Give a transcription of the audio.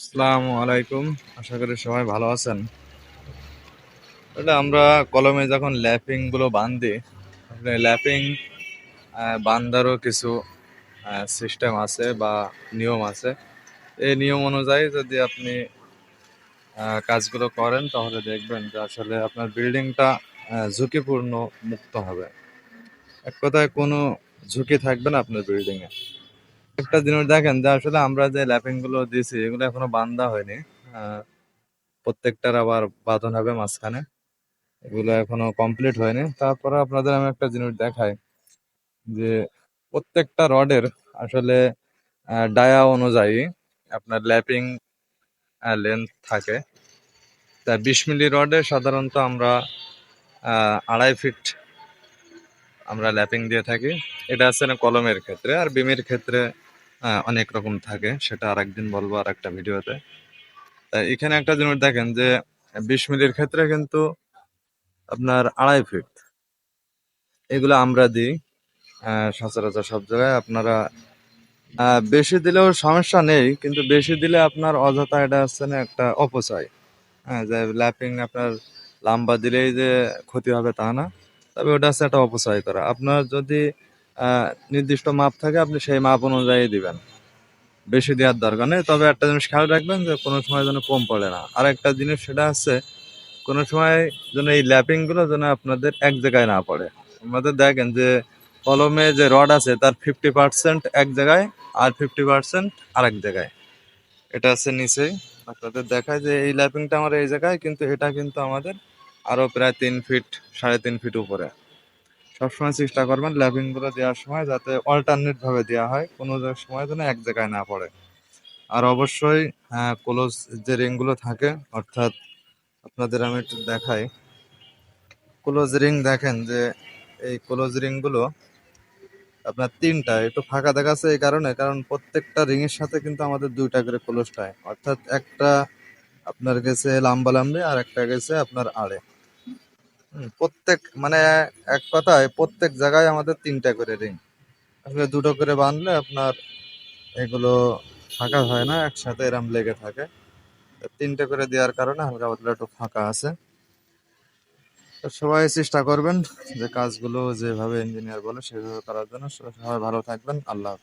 আসসালামু আলাইকুম। আশা করি সবাই ভালো আছেন। এটা আমরা কলমে যখন ল্যাপিংগুলো বান্ধি ল্যাপিং বান্ধারও কিছু সিস্টেম আছে বা নিয়ম আছে। এই নিয়ম অনুযায়ী যদি আপনি কাজগুলো করেন, তাহলে দেখবেন যে আসলে আপনার বিল্ডিংটা ঝুঁকিপূর্ণ, মুক্ত হবে। এক কথায় কোনো ঝুঁকি থাকবে না আপনার বিল্ডিং এ একটা জিনিস দেখেন যে আসলে আমরা যে ল্যাপিংগুলো দিয়েছি, এগুলো এখনও বান্ধা হয়নি। প্রত্যেকটার আবার বাঁধন হবে মাঝখানে। এগুলো এখনও কমপ্লিট হয়নি। তারপরে আপনাদের আমি একটা জিনিস দেখাই, যে প্রত্যেকটা রডের আসলে ডায়া অনুযায়ী আপনার ল্যাপিং লেন্থ থাকে। তা বিশ মিলি রডে সাধারণত আমরা আড়াই ফিট আমরা ল্যাপিং দিয়ে থাকি। এটা আছে না কলমের ক্ষেত্রে, আর বিমের ক্ষেত্রে অনেক রকম থাকে। সেটা আরেকদিন বলব আর একটা ভিডিওতে এখানে একটা জিনিস দেখেন যে, বিশ মিলির ক্ষেত্রে কিন্তু আপনার আড়াই ফিট এগুলো আমরা দিই সচরাচর সব জায়গায় আপনারা বেশি দিলেও সমস্যা নেই, কিন্তু বেশি দিলে আপনার অযথা এটা হচ্ছে না একটা অপচয়। হ্যাঁ যে ল্যাপিং আপনার লাম্বা দিলেই যে ক্ষতি হবে তা না, তবে ওটা হচ্ছে একটা অপচয় করা। আপনার যদি নির্দিষ্ট মাপ থাকে, আপনি সেই মাপ অনুযায়ী দিবেন। বেশি দেওয়ার দরকার নেই। তবে একটা জিনিস খেয়াল রাখবেন যে, কোনো সময় যেন কম পড়ে না। আর একটা জিনিস সেটা হচ্ছে, কোনো সময় যেন এই ল্যাপিংগুলো যেন আপনাদের এক জায়গায় না পড়ে। আমাদের দেখেন যে, কলমে যে রড আছে, তার ফিফটি পার্সেন্ট এক জায়গায় আর ফিফটি পার্সেন্ট আরেক জায়গায়। এটা আছে নিচেই। আপনাদের দেখায় যে, এই ল্যাপিংটা আমার এই জায়গায়, কিন্তু এটা কিন্তু আমাদের আরও প্রায় তিন ফিট, সাড়ে তিন ফিট উপরে। সবসময় চেষ্টা করবেন ল্যাপিংগুলো দেওয়ার সময় যাতে অল্টারনেট ভাবে দেওয়া হয়, কোনো সময় যেন এক জায়গায় না পড়ে। আর অবশ্যই ক্লোজ যে রিংগুলো থাকে, অর্থাৎ আপনাদের আমি একটু দেখাই। ক্লোজ রিং দেখেন যে এই ক্লোজ রিংগুলো আপনার তিনটা, একটু ফাঁকা দেখাচ্ছে এই কারণে, কারণ প্রত্যেকটা রিং এর সাথে কিন্তু আমাদের দুইটা করে ক্লোজ টাই অর্থাৎ একটা আপনার গেছে লাম্বা লাম্বি আর একটা গেছে আপনার আড়ে। প্রত্যেক মানে এক কথায় প্রত্যেক জায়গায় আমাদের তিনটা করে রিং আসলে দুটো করে বাঁধলে আপনার এগুলো ফাঁকা হয় না, একসাথে এরম লেগে থাকে। তিনটে করে দেওয়ার কারণে হালকা পাতলা একটু ফাঁকা আছে। তো সবাই চেষ্টা করবেন যে কাজগুলো যেভাবে ইঞ্জিনিয়ার বলে সেভাবে করার জন্য। সবাই ভালো থাকবেন। আল্লাহ।